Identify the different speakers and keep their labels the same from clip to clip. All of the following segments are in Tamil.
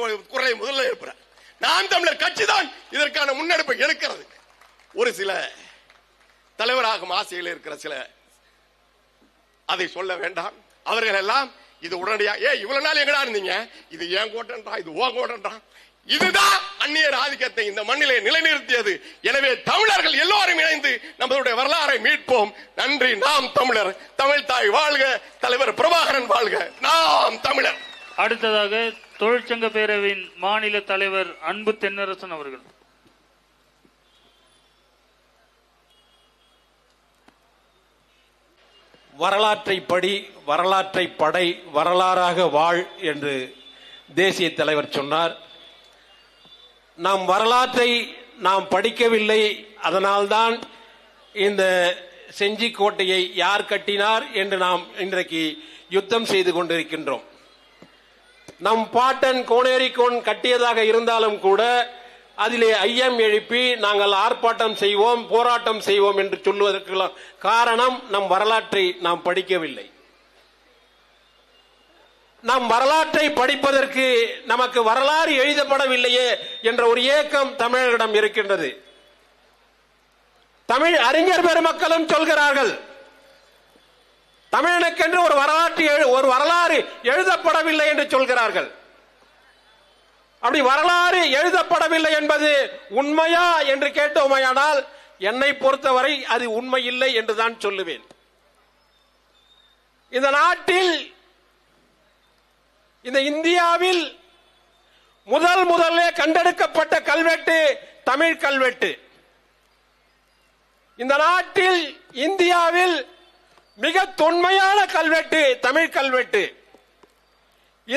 Speaker 1: குரலை முதல்ல எழுப்புறேன். நாம் தமிழர் கட்சி தான் இதற்கான முன்னெடுப்பை எடுக்கிறது. ஒரு சில தலைவராகும் ஆசையில் இருக்கிற சில அதை சொல்ல வேண்டாம். அவர்கள் எல்லாம் இது உடனடியா ஏ இவ்வளவு நாள் எங்கடா இருந்தீங்க? இது ஏன் கோட்டன்றா? இது ஓ கோட்டன்றா? இதுதான் அந்நியர் ஆதிக்கத்தை இந்த மண்ணிலே நிலைநிறுத்தியது. எனவே தமிழர்கள் எல்லோரும் இணைந்து நம்மளுடைய வரலாறை மீட்போம். நன்றி நாம் தமிழர். தமிழ் தாய் வாழ்க தலைவர் பிரபாகரன் வாழ்க. நாம் தமிழர்.
Speaker 2: அடுத்ததாக தொழிற்சங்க பேரவையின் மாநில தலைவர் அன்பு தென்னரசன் அவர்கள்.
Speaker 3: வரலாற்றை படி வரலாற்றை படை வரலாறாக வாழ் என்று தேசிய தலைவர் சொன்னார். நாம் வரலாற்றை நாம் படிக்கவில்லை அதனால்தான் இந்த செஞ்சி கோட்டையை யார் கட்டினார் என்று நாம் இன்றைக்கு யுத்தம் செய்து கொண்டிருக்கின்றோம். நம் பாட்டன் கோனேரிக்கோன் கட்டியதாக இருந்தாலும் கூட அதிலே ஐயம் எழுப்பி நாங்கள் ஆர்ப்பாட்டம் செய்வோம் போராட்டம் செய்வோம் என்று சொல்வதற்கு காரணம் நம் வரலாற்றை நாம் படிக்கவில்லை. நாம் வரலாற்றை படிப்பதற்கு நமக்கு வரலாறு எழுதப்படவில்லையே என்ற ஒரு ஏக்கம் தமிழர்களிடம் இருக்கின்றது. தமிழ் அறிஞர் பெருமக்களும் சொல்கிறார்கள் தமிழனுக்கென்று ஒரு வரலாற்று எழு- ஒரு வரலாறு எழுதப்படவில்லை என்று சொல்கிறார்கள். அப்படி வரலாறு எழுதப்படவில்லை என்பது உண்மையா என்று கேட்டோமையானால் என்னை பொறுத்தவரை அது உண்மை இல்லை என்று தான் சொல்லுவேன். இந்த நாட்டில் இந்த இந்தியாவில் முதல் முதலே கண்டெடுக்கப்பட்ட கல்வெட்டு தமிழ் கல்வெட்டு. இந்த நாட்டில் இந்தியாவில் மிக தொன்மையான கல்வெட்டு தமிழ் கல்வெட்டு.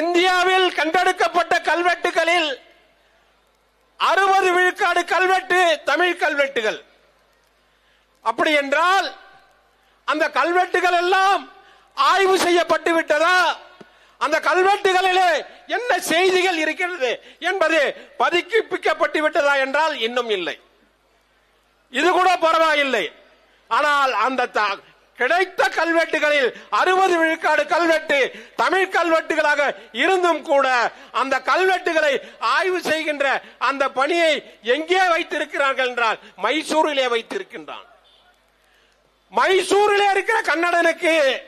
Speaker 3: இந்தியாவில் கண்டெடுக்கப்பட்ட கல்வெட்டுகளில் அறுபது விழுக்காடு கல்வெட்டு தமிழ் கல்வெட்டுகள். அப்படி என்றால் அந்த கல்வெட்டுகள் எல்லாம் ஆய்வு செய்யப்பட்டு விட்டதா? அந்த கல்வெட்டுகளிலே என்ன செய்திகள் இருக்கிறது என்பது பதுக்கிப்பிக்கப்பட்டு விட்டதா என்றால் இன்னும் இல்லை. இது கூட பரவாயில்லை. ஆனால் அந்த கிடைத்த கல்வெட்டுகளில் அறுபது விழுக்காடு கல்வெட்டு தமிழ் கல்வெட்டுகளாக இருந்தும் கூட அந்த கல்வெட்டுகளை ஆய்வு செய்கின்ற அந்த பணியை எங்கே வைத்திருக்கிறார்கள் என்றால் மைசூரிலே வைத்திருக்கின்றான். மைசூரிலே இருக்கிற கன்னடனுக்கு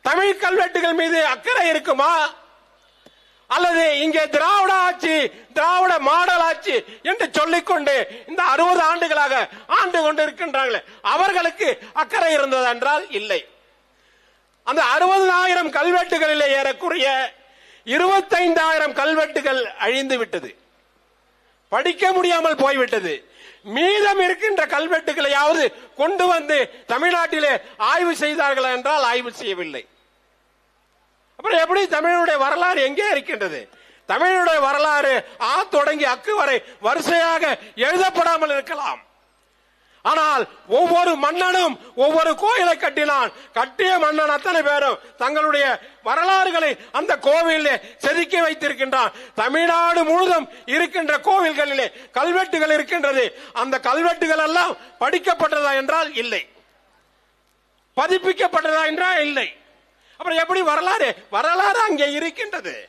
Speaker 3: தமிழ் கல்வெட்டுகள் மீது அக்கறை இருக்குமா? அல்லது இங்கே திராவிட ஆட்சி திராவிட மாடல் ஆட்சி என்று சொல்லிக்கொண்டு இந்த அறுபது ஆண்டுகளாக ஆண்டு கொண்டிருக்கின்றார்களே அவர்களுக்கு அக்கறை இருந்தது என்றால் இல்லை. அந்த அறுபதாயிரம் கல்வெட்டுகளிலே ஏறக்குறைய இருபத்தைந்தாயிரம் கல்வெட்டுகள் அழிந்து விட்டது. படிக்க முடியாமல் போய்விட்டது. மீதம் இருக்கின்ற கல்வெட்டுகளையாவது கொண்டு வந்து தமிழ்நாட்டிலே ஆய்வு செய்தார்கள் என்றால் ஆய்வு செய்யவில்லை. அப்புறம் எப்படி தமிழனுடைய வரலாறு எங்கே இருக்கின்றது? தமிழனுடைய வரலாறு ஆ தொடங்கி அக்கு வரை வரிசையாக எழுதப்படாமல் இருக்கலாம். ஆனால் ஒவ்வொரு மன்னனும் ஒவ்வொரு கோயிலை கட்டினான். கட்டிய மன்னன் அத்தனை பேரும் தங்களுடைய வரலாறுகளை அந்த கோவிலே செதுக்கி வைத்திருக்கின்றான். தமிழ்நாடு முழுதும் இருக்கின்ற கோவில்களிலே கல்வெட்டுகள் இருக்கின்றது. அந்த கல்வெட்டுகள் எல்லாம் படிக்கப்பட்டதா என்றால் இல்லை. பதிப்பிக்கப்பட்டதா என்றால் இல்லை. அப்புறம் எப்படி வரலாறு? வரலாறு அங்கே இருக்கின்றது.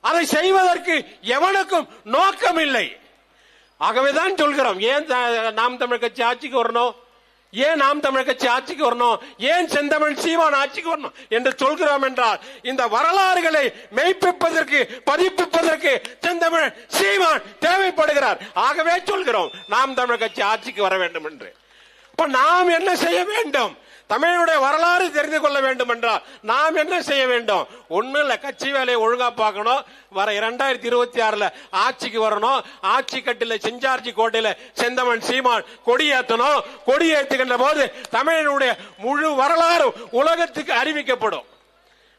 Speaker 3: அதை செய்வதற்கு எவனுக்கும் நோக்கம் இல்லை ஆகவேதான் சொல்கிறோம் ஏன் த- நாம் தமிழ் கட்சி ஆட்சிக்கு வரணும்? ஏன் நாம் தமிழ் கட்சி ஆட்சிக்கு வரணும்? ஏன் செந்தமிழ் சீமான் ஆட்சிக்கு வரணும் என்று சொல்கிறோம் என்றால் இந்த வரலாறுகளை மெய்ப்பிப்பதற்கு பதிப்பிப்பதற்கு செந்தமிழ் சீமான் தேவைப்படுகிறார். ஆகவே சொல்கிறோம் நாம் தமிழ் கட்சி ஆட்சிக்கு வர வேண்டும் என்று. இப்ப நாம் என்ன செய்ய வேண்டும்? தமிழனுடைய வரலாறு தெரிந்து கொள்ள வேண்டும் என்றால் நாம் என்ன செய்ய வேண்டும்? ஒன்றும் இல்ல கட்சி வேலையை ஒழுங்கா பார்க்கணும். வர இரண்டாயிரத்தி இருபத்தி ஆறுல ஆட்சிக்கு வரணும். ஆட்சி கட்டில செஞ்சார்ஜி கோட்டையில செந்தமன் சீமான் கொடியேற்றணும் கொடியேற்றுகின்ற போது தமிழனுடைய முழு வரலாறு உலகத்துக்கு அறிவிக்கப்படும்.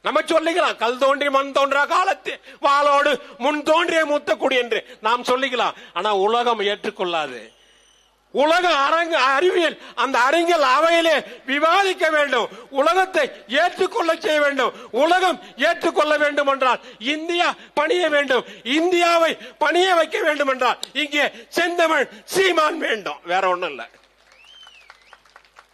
Speaker 3: நம்ம சொல்லிக்கலாம் கல் தோன்றி மண் தோன்றா காலத்து வாளோடு முன் தோன்றிய மூத்த குடி என்று நாம் சொல்லிக்கலாம். ஆனா உலகம் ஏற்றுக்கொள்ளாது. உலக அரங்கு அறிவியல் அந்த அறிஞர் அவையிலே விவாதிக்க வேண்டும். உலகத்தை ஏற்றுக்கொள்ள செய்ய வேண்டும். உலகம் ஏற்றுக்கொள்ள வேண்டும் என்றால் இந்தியா பணிய வேண்டும். இந்தியாவை பணிய வைக்க வேண்டும் என்றால் இங்கே செந்தமிழ் சீமான் வேண்டும். வேற ஒன்றும் இல்லை.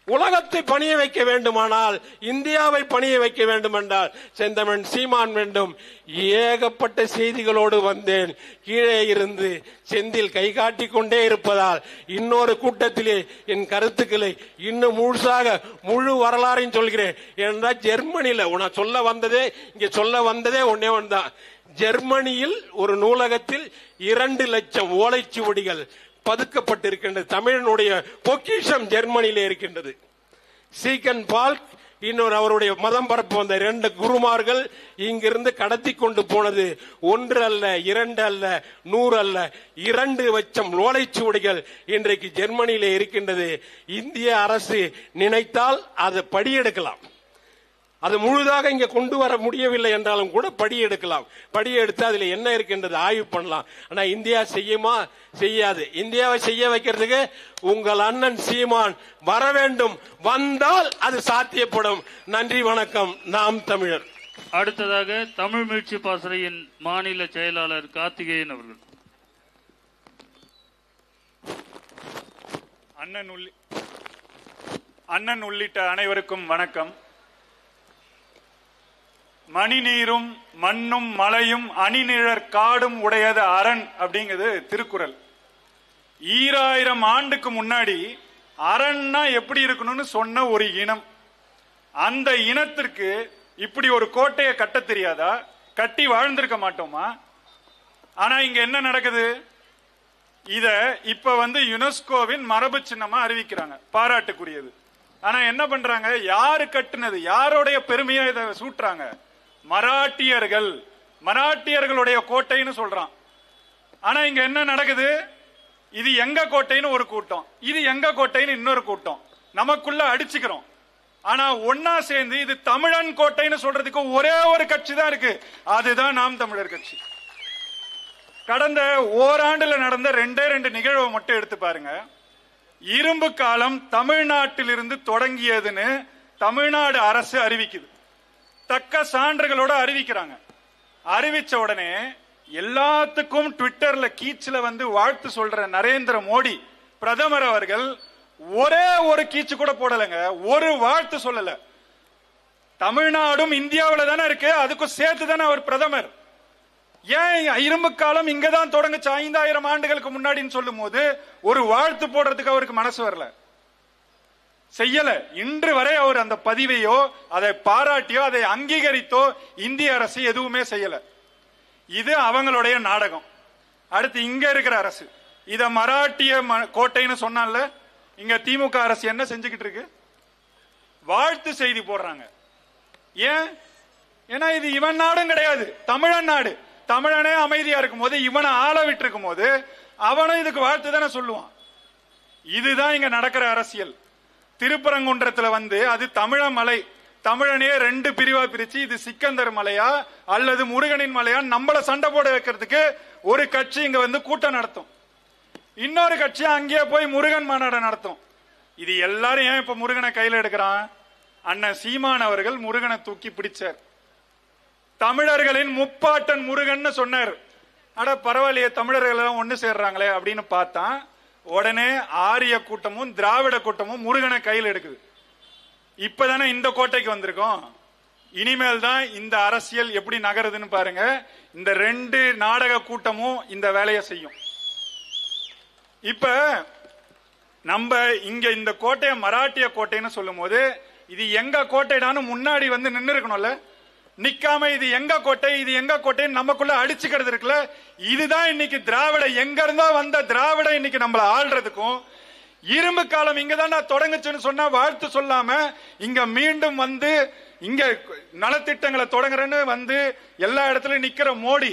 Speaker 3: உலகத்தை பணிய வைக்க வேண்டுமானால் இந்தியாவை பணிய வைக்க வேண்டுமென்றால் செந்தமன் சீமான் வேண்டும் ஏகப்பட்ட செய்திகளோடு வந்தேன். கீழே இருந்து செந்தில் கை காட்டி கொண்டே இருப்பதால் இன்னொரு கூட்டத்திலே என் கருத்துக்களை இன்னும் முழுசாக முழு வரலாறையும் சொல்கிறேன். என்றால் ஜெர்மனியில உன சொல்ல வந்ததே இங்க சொல்ல வந்ததே ஒன்னே ஒன்றுதான். ஜெர்மனியில் ஒரு நூலகத்தில் இரண்டு லட்சம் ஓலைச்சுவடிகள் பதுக்கப்பட்டிருக்கின்றது. தமிழனுடைய பொக்கிஷம் ஜெர்மனியிலே இருக்கின்றது. சீக்கன் பால்க் இன்னொரு அவருடைய மதம் பரப்பு வந்த இரண்டு குருமார்கள் இங்கிருந்து கடத்தி கொண்டு போனது. ஒன்று அல்ல இரண்டு அல்ல நூறு அல்ல இரண்டு லட்சம் ஓலைச்சுவடிகள் இன்றைக்கு ஜெர்மனியிலே இருக்கின்றது. இந்திய அரசு நினைத்தால் அதை படியெடுக்கலாம். அது முழுதாக இங்க கொண்டு வர முடியவில்லை என்றாலும் கூட படி எடுக்கலாம். படி எடுத்து அதுல என்ன இருக்கின்றது ஆய்வு பண்ணலாம். ஆனா இந்தியா செய்யுமா? செய்யாது. இந்தியாவை செய்ய வைக்கிறதுக்கு உங்கள் அண்ணன் சீமான் வர வேண்டும். வந்தால் அது சாத்தியப்படும். நன்றி வணக்கம். நாம் தமிழர்.
Speaker 2: அடுத்ததாக தமிழ் மீட்சி பாசறையின் மாநில செயலாளர் கார்த்திகேயன் அவர்கள்.
Speaker 4: அண்ணன் உள்ளி அண்ணன் உள்ளிட்ட அனைவருக்கும் வணக்கம். மணிநீரும் மண்ணும் மலையும் அணிநிழற் காடும் உடையது அரண் அப்படிங்கிறது திருக்குறள். ஈராயிரம் ஆண்டுக்கு முன்னாடி அரண்னா எப்படி இருக்கணும்னு சொன்ன ஒரு இனம். அந்த இனத்திற்கு இப்படி ஒரு கோட்டையை கட்ட தெரியாதா? கட்டி வாழ்ந்திருக்க மாட்டோமா? ஆனா இங்க என்ன நடக்குது? இத இப்ப வந்து யுனெஸ்கோவின் மரபு சின்னமா அறிவிக்கிறாங்க. பாராட்டுக்குரியது. ஆனா என்ன பண்றாங்க? யாரு கட்டுனது? யாருடைய பெருமையா இதை சூட்டுறாங்க? மராட்டியர்கள் மராட்டியர்களுடைய கோட்டைன்னு சொல்றான். ஆனா இங்க என்ன நடக்குது? இது எங்க கோட்டைன்னு ஒரு கூட்டம். இது எங்க கோட்டைன்னு இன்னொரு கூட்டம். நமக்குள்ள அடிச்சுக்கிறோம். ஆனா ஒன்னா சேர்ந்து இது தமிழன் கோட்டைன்னு சொல்றதுக்கு ஒரே ஒரு கட்சி தான் இருக்கு. அதுதான் நாம் தமிழர் கட்சி. கடந்த ஓராண்டுல நடந்த ரெண்டே ரெண்டு நிகழ்வை மட்டும் எடுத்து பாருங்க. இரும்பு காலம் தமிழ்நாட்டிலிருந்து தொடங்கியதுன்னு தமிழ்நாடு அரசு அறிவிக்குது. தக்க சான்றுகளோட அறிவிக்கிறாங்க. அறிவிச்ச உடனே எல்லாத்துக்கும் ட்விட்டர்ல கீச்சுல வந்து வாழ்த்து சொல்ற நரேந்திர மோடி பிரதமர் அவர்கள் ஒரே ஒரு கீச்சு கூட போடலைங்க. ஒரு வாழ்த்து சொல்லல. தமிழ்நாடும் இந்தியாவில் தானே இருக்கு அதுக்கும் சேர்த்து தானே அவர் பிரதமர். ஏன் இரும்பு காலம் இங்கதான் தொடங்குச்சு ஐந்தாயிரம் ஆண்டுகளுக்கு முன்னாடின்னு சொல்லும் போது ஒரு வாழ்த்து போடுறதுக்கு அவருக்கு மனசு வரல. செய்யல. இன்று வரை அவர் அந்த பதிவையோ அதை பாராட்டியோ அதை அங்கீகரித்தோ இந்திய அரசு எதுவுமே செய்யல. இது அவங்களுடைய நாடகம். அடுத்து இங்க இருக்கிற அரசு. இத மராட்டிய ம- கோட்டைன்னு சொன்னால இங்க திமுக அரசு என்ன செஞ்சுக்கிட்டு இருக்கு? வாழ்த்து செய்தி போடுறாங்க. ஏன்? ஏன்னா இது இவன் நாடும் கிடையாது. தமிழன் நாடு. தமிழனே அமைதியா இருக்கும் போது இவனை ஆள விட்டு இருக்கும் போது அவனும் இதுக்கு வாழ்த்து தானே சொல்லுவான். இதுதான் இங்க நடக்கிற அரசியல். திருப்பரங்குன்றத்துல வந்து அது தமிழ மலை. தமிழனே ரெண்டு பிரிவா பிரிச்சு இது சிக்கந்தர் மலையா அல்லது முருகனின் மலையா நம்மள சண்டை போட வைக்கிறதுக்கு ஒரு கட்சி இங்க வந்து கூட்டம் நடத்தும். இன்னொரு கட்சி அங்கேயே போய் முருகன் மாநாடு நடத்தும். இது எல்லாரும் ஏன் இப்ப முருகனை கையில எடுக்கிறான்? அண்ணன் சீமான் அவர்கள் முருகனை தூக்கி பிடிச்சார். தமிழர்களின் முப்பாட்டன் முருகன்னு சொன்னார். அட பரவாயில்லையே தமிழர்கள் எல்லாம் ஒண்ணு சேர்றாங்களே அப்படின்னு பார்த்தா உடனே ஆரிய கூட்டமும் திராவிட கூட்டமும் முருகனை கையில் எடுக்குது. இப்பதானே இந்த கோட்டைக்கு வந்திருக்கோம். இனிமேல் தான் இந்த அரசியல் எப்படி நகருதுன்னு பாருங்க. இந்த ரெண்டு நாடக கூட்டமும் இந்த வேலையை செய்யும். இப்ப நம்ம இங்க இந்த கோட்டையை மராட்டிய கோட்டைன்னு சொல்லும் போது இது எங்க கோட்டைடான்னு முன்னாடி வந்து நின்று இருக்கணும்ல நிக்காம இது எங்க கோட்டை? இது எங்க கோட்டைன்னு நமக்குள்ள அடிச்சுக்கிறது இருக்குல்ல? இதுதான் இன்னைக்கு திராவிட. எங்க இருந்தா வந்த திராவிட இன்னைக்கு நம்மள ஆள்றதுக்கும்? இரும்பு காலம் இங்க தான் தொடங்குச்சுன்னு சொன்னா வாழ்த்து சொல்லாம இங்க மீண்டும் வந்து இங்க நலத்திட்டங்களை தொடங்குறேன்னு வந்து எல்லா இடத்துலயும் நிக்கிற மோடி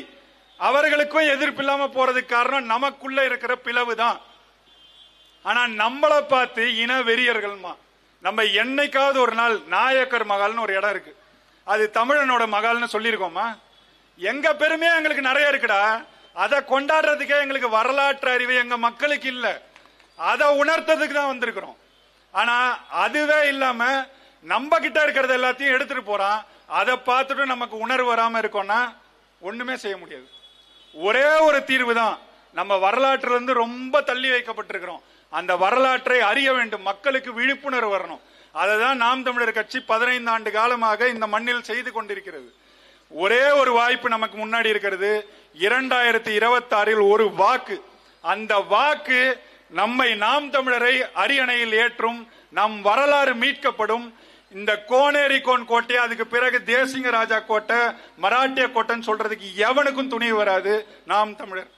Speaker 4: அவர்களுக்கும் எதிர்ப்பு இல்லாம போறதுக்கு காரணம் நமக்குள்ள இருக்கிற பிளவு தான் ஆனா நம்மளை பார்த்து இன வெறியர்கள்மா நம்ம என்னைக்காவது ஒரு நாள் நாயக்கர் மகால்னு ஒரு இடம் இருக்கு. அது தமிழனோட மகால்னு சொல்லியிருக்கோமா? எங்க பெருமையா எங்களுக்கு நிறைய இருக்குடா. அதை கொண்டாடுறதுக்கே எங்களுக்கு வரலாற்று அறிவு எங்க மக்களுக்கு இல்ல. அதை உணர்த்ததுக்கு தான் வந்திருக்கிறோம். ஆனா அதுவே இல்லாம நம்ம கிட்ட இருக்கிறது எல்லாத்தையும் எடுத்துட்டு போறான். அதை பார்த்துட்டு நமக்கு உணர்வு வராம இருக்கோம்னா ஒண்ணுமே செய்ய முடியாது. ஒரே ஒரு தீர்வு தான். நம்ம வரலாற்றுல இருந்து ரொம்ப தள்ளி வைக்கப்பட்டிருக்கிறோம். அந்த வரலாற்றை அறிய வேண்டும். மக்களுக்கு விழிப்புணர்வு வரணும். அதை தான் நாம் தமிழர் கட்சி பதினைந்து ஆண்டு காலமாக இந்த மண்ணில் செய்து கொண்டிருக்கிறது. ஒரே ஒரு வாய்ப்பு நமக்கு முன்னாடி இருக்கிறது. இரண்டாயிரத்தி இருபத்தி ஆறில் ஒரு வாக்கு. அந்த வாக்கு நம்மை நாம் தமிழரை அரியணையில் ஏற்றும் நம் வரலாறு மீட்கப்படும். இந்த கோனேரி கோன் கோட்டை அதுக்கு பிறகு தேசிங்க ராஜா கோட்டை மராட்டிய கோட்டைன்னு சொல்றதுக்கு எவனுக்கும் துணிவு வராது நாம் தமிழர்.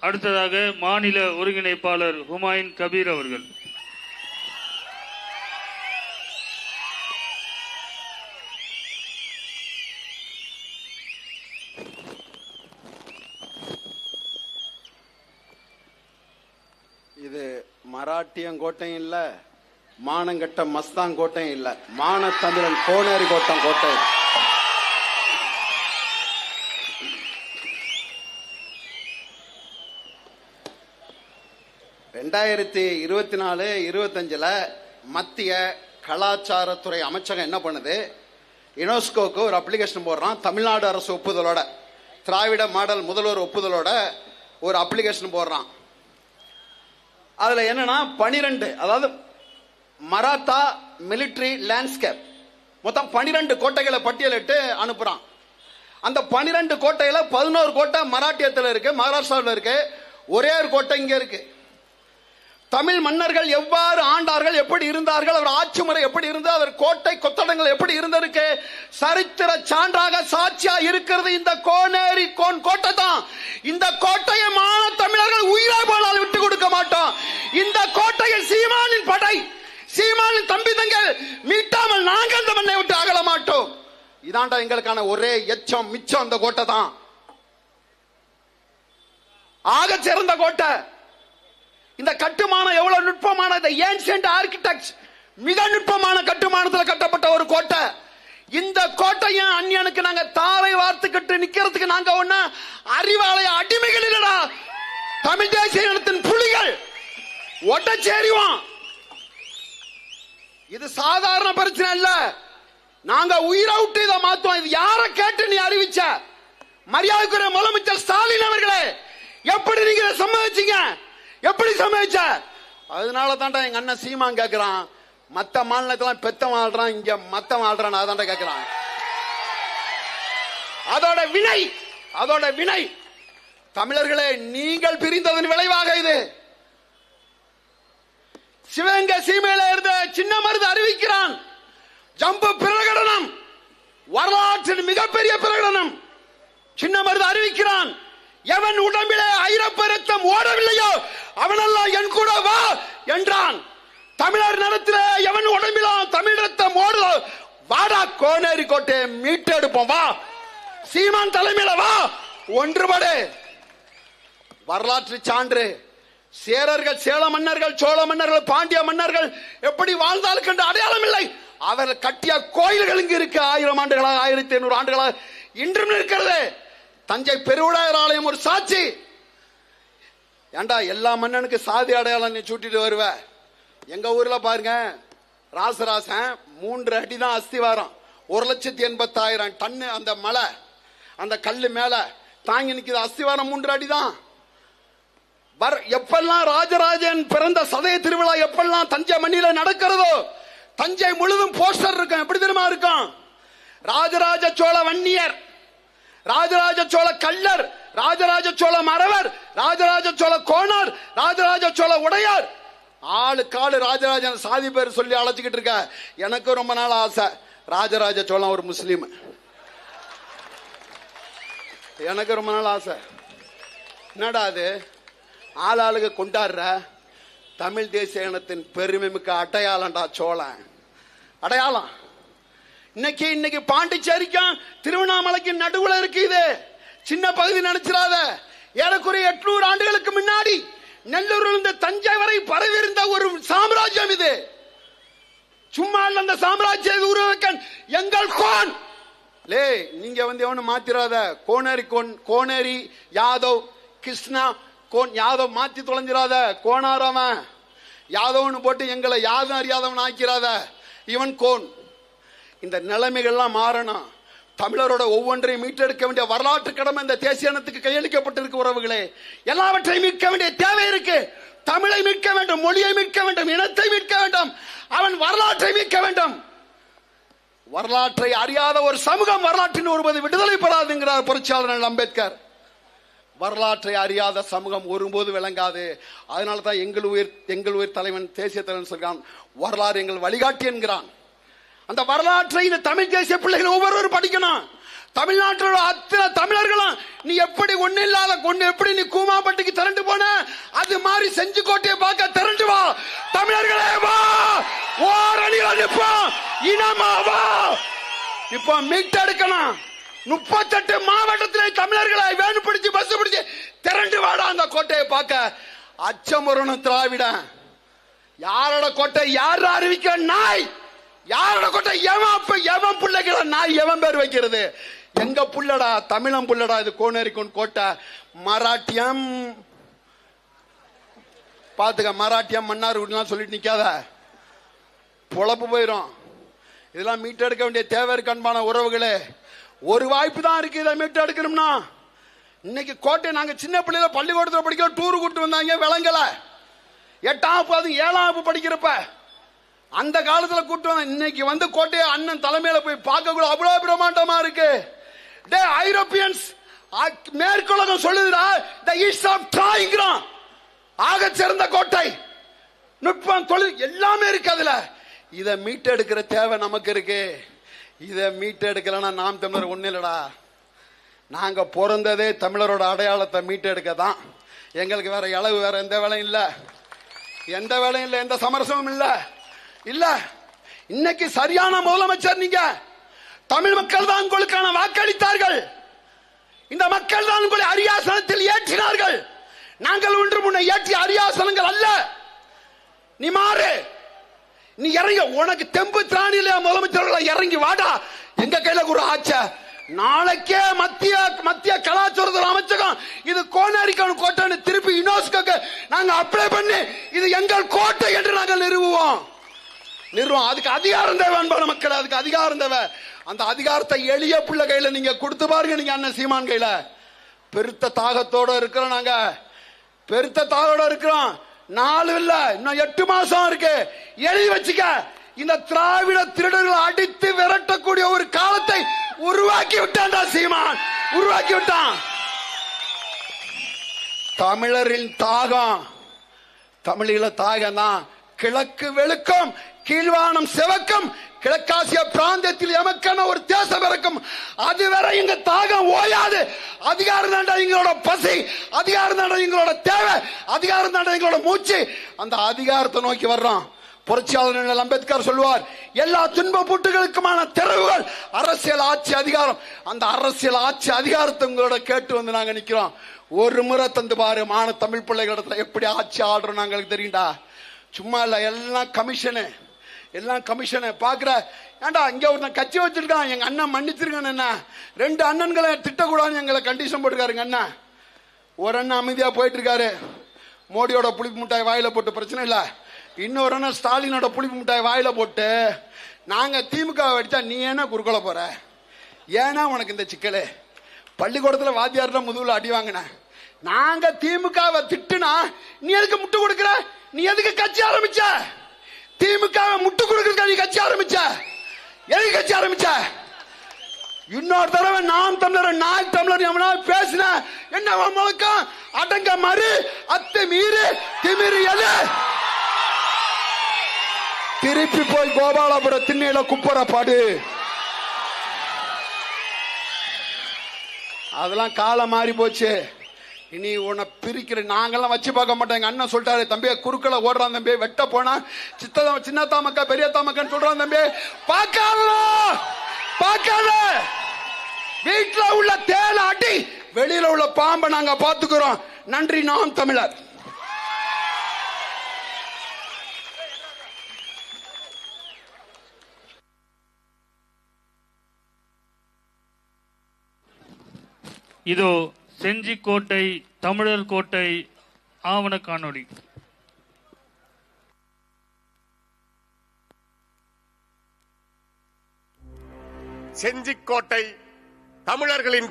Speaker 2: அடுத்ததாக மாநில ஒருங்கிணைப்பாளர் ஹுமாயூன் கபீர் அவர்கள்.
Speaker 5: இது மராட்டியங்கோட்டையும் இல்ல மானங்கட்ட மஸ்தாங்கோட்டையும் இல்ல. மான தமிழன் கோனேரி கோட்டம் கோட்டை ரெண்டாயிரத்தி இருபத்தி நாலு இருபத்தஞ்சில் மத்திய கலாச்சாரத்துறை அமைச்சகம் என்ன பண்ணுது? யுனெஸ்கோக்கு ஒரு அப்ளிகேஷன் போடுறான். தமிழ்நாடு அரசு ஒப்புதலோட திராவிட மாடல் முதல்வர் ஒப்புதலோட ஒரு அப்ளிகேஷன் போடுறான். அதில் என்னன்னா பனிரெண்டு அதாவது மராத்தா மிலிட்டரி லேண்ட்ஸ்கேப் மொத்தம் பனிரெண்டு கோட்டைகளை பட்டியலிட்டு அனுப்புறான். அந்த பனிரெண்டு கோட்டையில பதினோரு கோட்டை மராட்டியத்தில் இருக்கு மகாராஷ்டிராவில் இருக்கு ஒரே ஒரு கோட்டை இங்க இருக்கு. தமிழ் மன்னர்கள் எவ்வாறு ஆண்டார்கள் எப்படி இருந்தார்கள் அவர் ஆட்சி முறை எப்படி இருந்தது அவர் கோட்டை கொத்தடங்கள் எப்படி இருந்திருக்கு சரித்திர சான்றாக சாட்சியா இருக்கிறது இந்த கோனேரி கோன் கோட்டை தான். இந்த கோட்டையை மான தமிழர்கள் உயிரா போனால் விட்டு கொடுக்க மாட்டோம். இந்த கோட்டையில் சீமானின் படை சீமானின் தம்பி தங்கள் மீட்டாமல் நாங்கள் அந்த மண்ணை விட்டு அகல மாட்டோம். இதாண்டா எங்களுக்கான ஒரே எச்சம் மிச்சம் அந்த கோட்டை தான். ஆக சிறந்த கோட்டை. இந்த கட்டுமானம் எவ்வளவு நுட்பமான இந்த ஏன்சியன்ட் ஆர்கிடெக்ட் மிக நுட்பமான கட்டுமானத்தில் கட்டப்பட்ட ஒரு கோட்டை. இந்த கோட்டையும் அந்நியனுக்கு நாங்க தாரை வார்த்துக்கிட்டு நிக்கிறதுக்கு நாங்க ஒண்ணு அறிவாலய அடிமைகள் இல்லடா. தமிழ் தேசிய இனத்தின் புலிகள். ஒட்டச்சேரிவோம் இது சாதாரண பிரச்சனை இல்ல நாங்க உயிரை விட்டு இதை மாத்துவோம். இது யார கேட்டு நீ அறிவிச்ச? மரியாதைக்குரிய முதலமைச்சர் ஸ்டாலின் அவர்களே எப்படி நீங்க சம்மதிச்சீங்க? எப்படி சமைச்ச அதனால தான்டா எங்க அண்ணன் சீமான் கேக்குறான். மத்த மாநிலத்துல பெத்தவன் ஆடுறான் இங்க மத்தவன் ஆடுறான் அதான்டா கேக்குறான். அதோட வினை அதோட வினை. தமிழர்களே நீங்கள் பிரிந்ததன் விளைவாக இது. சிவகங்கை சீமையில இருந்த சின்ன மருந்து அறிவிக்கிறான். ஜம்பு பிரகடனம் வரலாற்றின் மிகப்பெரிய பிரகடனம். சின்ன மருந்து அறிவிக்கிறான். எவன் உடம்பிலே ஐரப்ப ரத்தம் ஓடவில்லையோ அவனெல்லாம் என் கூட வா என்றான். தமிழர் நிலத்திலே எவன் உடம்பிலோ தமிழ் ரத்தம் ஓடுதோ வாடா கோனேரி கோட்டையை மீட்டெடுப்போம் வா. சீமான் தலைமையில வா ஒன்றுபடு. வரலாற்று சான்று. சேரர்கள் சேல மன்னர்கள் சோழ மன்னர்கள் பாண்டிய மன்னர்கள் எப்படி வாழ்ந்தாலும் கண்டு அடையாளம் இல்லை. அவர்கள் கட்டிய கோயில்கள் இங்கு இருக்கு. ஆயிரம் ஆண்டுகளாக ஆயிரத்தி ஐநூறு ஆண்டுகளாக இன்றும் இருக்கிறது. தஞ்சை பெருவுடையர் ஆலயம் ஒரு சாட்சி. ஏண்டா எல்லா மன்னனுக்கு சாதி அடையாளம் நீ சூட்டிட்டு வருவ? எங்க ஊர்ல பாருங்க ராசராசன் மூன்று அடி தான் அஸ்திவாரம். ஒரு லட்சத்தி எண்பத்தாயிரம் டன்னு அந்த மலை அந்த கல்லு மேல தாங்கி நிற்கிது அஸ்திவாரம் மூன்று அடி தான் வர் எப்பெல்லாம் ராஜராஜன் பிறந்த சதய திருவிழா எப்பெல்லாம் தஞ்சை மண்ணில நடக்கிறதோ தஞ்சை முழுதும் போஸ்டர் இருக்கும். எப்படி தெரியுமா இருக்கும்? ராஜராஜ சோழ வன்னியர். ராஜராஜ சோழ கள்ளர் ராஜராஜ சோழ மறவர் ராஜராஜ சோழ கோணார் ராஜராஜ சோழ உடையார். ஆளு காலு ராஜராஜன் சாதி பேர் சொல்லி அழைச்சிக்கிட்டு இருக்க. எனக்கு ரொம்ப நாள் ஆசை. ராஜராஜ சோழன் ஒரு முஸ்லீம். எனக்கு ரொம்ப நாள் ஆசை. என்னடா அது? ஆளாளுக கொண்டாடுற தமிழ் தேசிய இனத்தின் பெருமை மிக்க அடையாளம்டா சோழன். அடையாளம். இன்னைக்கு இன்னைக்கு பாண்டிச்சேரிக்கும் திருவண்ணாமலைக்கு நடுவுல இருக்கு இது. சின்ன பகுதி நினைச்சிடாத ஏறக்குறைய எட்நூறு ஆண்டுகளுக்கு முன்னாடி நெல்லூரில் இருந்து தஞ்சை வரை பரவி இருந்த ஒரு சாம்ராஜ்யம் இது. சும்மா இல்ல அந்த சாம்ராஜ்யத்தை உருவாக்க எங்கள் கோன். லே நீங்க வந்து எவனு மாத்திராத. கோனேரி கோன் கோனேரி யாதவ் கிருஷ்ணா கோன் யாதவ் மாத்தி தொலைஞ்சிராத. கோனாரவன் யாதவன்னு போட்டு எங்களை யாதும் அறியாதவன் ஆக்கிறாத இவன் கோன். இந்த நிலைமைகள்லாம் மாறணும். தமிழரோட ஒவ்வொன்றையும் மீட்டெடுக்க வேண்டிய வரலாற்று கடமை இந்த தேசிய இனத்துக்கு கையளிக்கப்பட்டிருக்கு உறவுகளே. எல்லாவற்றையும் மீட்க வேண்டிய தேவை இருக்கு. தமிழை மீட்க வேண்டும் மொழியை மீட்க வேண்டும் இனத்தை மீட்க வேண்டும் அவன் வரலாற்றை மீட்க வேண்டும். வரலாற்றை அறியாத ஒரு சமூகம் வரலாற்றின் ஒருபோது விடுதலை பெறாதுங்கிறார் புரட்சியாளர் அம்பேத்கர். வரலாற்றை அறியாத சமூகம் ஒருபோது விளங்காது. அதனால தான் எங்கள் உயிர் எங்கள் உயிர் தலைவன் தேசிய தலைவன் சொல்கிறான் வரலாறு எங்கள் வழிகாட்டி என்கிறான். அந்த வரலாற்றை இந்த தமிழ் தேசிய பிள்ளைகள் ஒவ்வொருவரும் படிக்கணும். தமிழ்நாட்டில் அத்தனை தமிழர்களும் நீ எப்படி ஒண்ணு இல்லாத கொண்டு எப்படி நீ கூமாப்பட்டிக்கு திரண்டு போன? அது மாதிரி செஞ்சு கோட்டையை பார்க்க திரண்டு வா. தமிழர்களே வா. ஓரணியில் நிற்போம். இனமா வா. இப்போ மீட்டெடுக்கணும் முப்பத்தெட்டு மாவட்டத்திலே தமிழர்களை வேணு பிடிச்சு பஸ் பிடிச்சு திரண்டு வாடா அந்த கோட்டையை பார்க்க. அச்சமுறணும் திராவிடன் யாரோட கோட்டை? யார் அறிவிக்க? நாய். யாரோட கோட்டை? எவன் அப்ப எவன் பிள்ளைகள நான் எவன் பேர் வைக்கிறது? எங்க புள்ளடா? தமிழம் புள்ளடா? இது கோனேரிக்கோன் கோட்டை. மராட்டியம். பாத்துக்க மராட்டியம் மன்னார் இப்படிலாம் சொல்லிட்டு நிக்காத. பொழப்பு போயிடும் இதெல்லாம் மீட்டெடுக்க வேண்டிய தேவை இருக்கு அன்பான உறவுகளே. ஒரு வாய்ப்பு தான் இருக்கு இதை மீட்டெடுக்கணும்னா இன்னைக்கு கோட்டை நாங்க சின்ன பிள்ளையில பள்ளிக்கூடத்தில் படிக்க டூர் கூட்டு வந்தாங்க விளங்கல. எட்டாம் வகுப்பு ஏழாம் வகுப்பு படிக்கிறப்ப. அந்த காலத்துல கூட்டம் இன்னைக்கு வந்து கோட்டையை அண்ணன் தலைமையில போய் பார்க்க கூட அவ்வளவு பிரமாண்டமா இருக்கு. டே ஐரோப்பியன்ஸ் மேற்குலகம் சொல்லுதுடா த ஈஸ்ட் ஆஃப் ட்ராயிங்கிறான் ஆக சிறந்த கோட்டை. நுட்பம் தொழில் எல்லாமே இருக்கு அதுல. இதை மீட்டெடுக்கிற தேவை நமக்கு இருக்கு. இதை மீட்டெடுக்கலன்னா நாம் தமிழர் ஒண்ணு இல்லடா. நாங்க பிறந்ததே தமிழரோட அடையாளத்தை மீட்டெடுக்க தான். எங்களுக்கு வேற இளவு வேற எந்த வேலையும் இல்லை. எந்த வேலையும் இல்லை எந்த சமரசமும் இல்லை. இல்ல இன்னைக்கு சரியான முதலமைச்சர் நீங்க. தமிழ் மக்கள் தான் உங்களுக்கான வாக்களித்தார்கள். இந்த மக்கள் தான் உங்களை அரியாசனத்தில் ஏற்றினார்கள். நாங்கள் ஒன்று முன்ன ஏற்றிய அரியாசனங்கள் அல்ல. நீ மாறு. நீ இறங்க. உனக்கு தெம்பு திராணி இல்லையா முதலமைச்சர்களை இறங்கி வாடா. எங்க கையில ஒரு ஆச்ச? நாளைக்கே மத்திய மத்திய கலாச்சாரத்துறை அமைச்சகம் இது கோனாரிக்கான கோட்டைன்னு திருப்பி யுனெஸ்கோக்கு நாங்க அப்ளை பண்ணி இது எங்கள் கோட்டை என்று நாங்கள் நிறுவுவோம். நிறுவனம் அதுக்கு அதிகாரம் தேவை அன்பான மக்கள் அதுக்கு அதிகாரம் தேவை. அந்த அதிகாரத்தை எளிய பிள்ளை கையில நீங்க கொடுத்து பாருங்க நீங்க அண்ணன் சீமான் கையில. பெருத்த தாகத்தோட இருக்கிறோம் நாங்க. பெருத்த தாகத்தோட இருக்கிறோம். நாலு இல்ல இன்னும் எட்டு மாசம் இருக்கு. எழுதி வச்சுக்க. இந்த திராவிட திருடர்களை அடித்து விரட்டக்கூடிய ஒரு காலத்தை உருவாக்கி விட்டான்டா சீமான். உருவாக்கி விட்டான். தமிழரின் தாகம் தமிழீழ தாகம் தான் கிழக்கு வெளுக்கும் கீழ்வானம் செவக்கும் கிழக்காசிய பிராந்தியத்தில் எமக்கான ஒரு தேசம் இருக்கும் அதுவரை எங்க தாகம் ஓயாது. அதிகாரம் தாண்டா எங்களோட பசி அதிகாரம் தாண்டா எங்களோட தேவை அதிகாரம் தாண்டா எங்களோட மூச்சு. அந்த அதிகாரத்தை நோக்கி வர்றோம் புரட்சியாளர் அம்பேத்கர் சொல்லுவார் எல்லா துன்ப பூட்டுகளுக்குமான திறவுகள் அரசியல் ஆட்சி அதிகாரம். அந்த அரசியல் ஆட்சி அதிகாரத்தை உங்களோட கேட்டு வந்து நாங்க நிக்கிறோம். ஒரு முறை தந்து பாரு மான தமிழ் பிள்ளைகளிடத்துல எப்படி ஆட்சி ஆடுறோம் நாங்களுக்கு தெரியும்டா. சும்மா இல்ல எல்லாம் கமிஷனு. எல்லாம் கமிஷனு. பாக்குற ஏன்டா இங்க ஒருத்தன் கட்சி வச்சிருக்கான் எங்க அண்ணன் மன்னிச்சிருக்கான் என்ன ரெண்டு அண்ணன்களை திட்டக்கூடாதுன்னு எங்களை கண்டிஷன் போட்டுருக்காருங்க அண்ணன் ஒரு அண்ணன் அமைதியா போயிட்டு இருக்காரு மோடியோட புளிப்பு மிட்டாய் வாயில போட்டு பிரச்சனை இல்ல. இன்னொரு அண்ணன் ஸ்டாலினோட புளிப்பு மிட்டாய் வாயில போட்டு நாங்க திமுக அடிச்சா நீ ஏன்னா குறுக்கொல போற? ஏன்னா உனக்கு இந்த சிக்கலு. பள்ளிக்கூடத்துல வாத்தியார்ல முதுகுல அடி வாங்கின. நாங்க திமுகவை திட்டுனா நீ எதுக்கு முட்டு கொடுக்குற? நீ எதுக்கு கட்சி ஆரம்பிச்ச? திமுக முட்டு கொடுக்கறதுக்கு நீ கட்சி ஆரம்பிச்ச? எதுக்கு கட்சி ஆரம்பிச்ச? இன்னொரு தடவை நாம் தமிழர் நாய் தமிழர் எவனா பேசின என்ன முழக்கம்? அடங்க மறு அத்தை மீறு திமிரு எது திருப்பி போய் கோபாலபுரம் திண்ணையில குப்புற பாடு அதெல்லாம் காலம் மாறி போச்சு. இனி உன்னை பிரிக்கிற நாங்கெல்லாம் வச்சு பார்க்க மாட்டோம். எங்க அண்ணன் சொல்லிட்டாரு தம்பி குறுக்களை ஓடுறான் தம்பி வெட்ட போனா சித்ததா சின்ன தாமக்கா பெரிய தாமக்கான்னு சொல்றான் தம்பி. பார்க்காத பார்க்காத. வீட்டுல உள்ள தேல அடி வெளியில உள்ள பாம்பை நாங்க பாத்துக்கிறோம் நன்றி நாம் தமிழர்.
Speaker 2: இதோ செஞ்சிக்கோட்டை தமிழர் கோட்டை ஆவண காணொளி.
Speaker 1: செஞ்சிக்கோட்டை தமிழர்களின்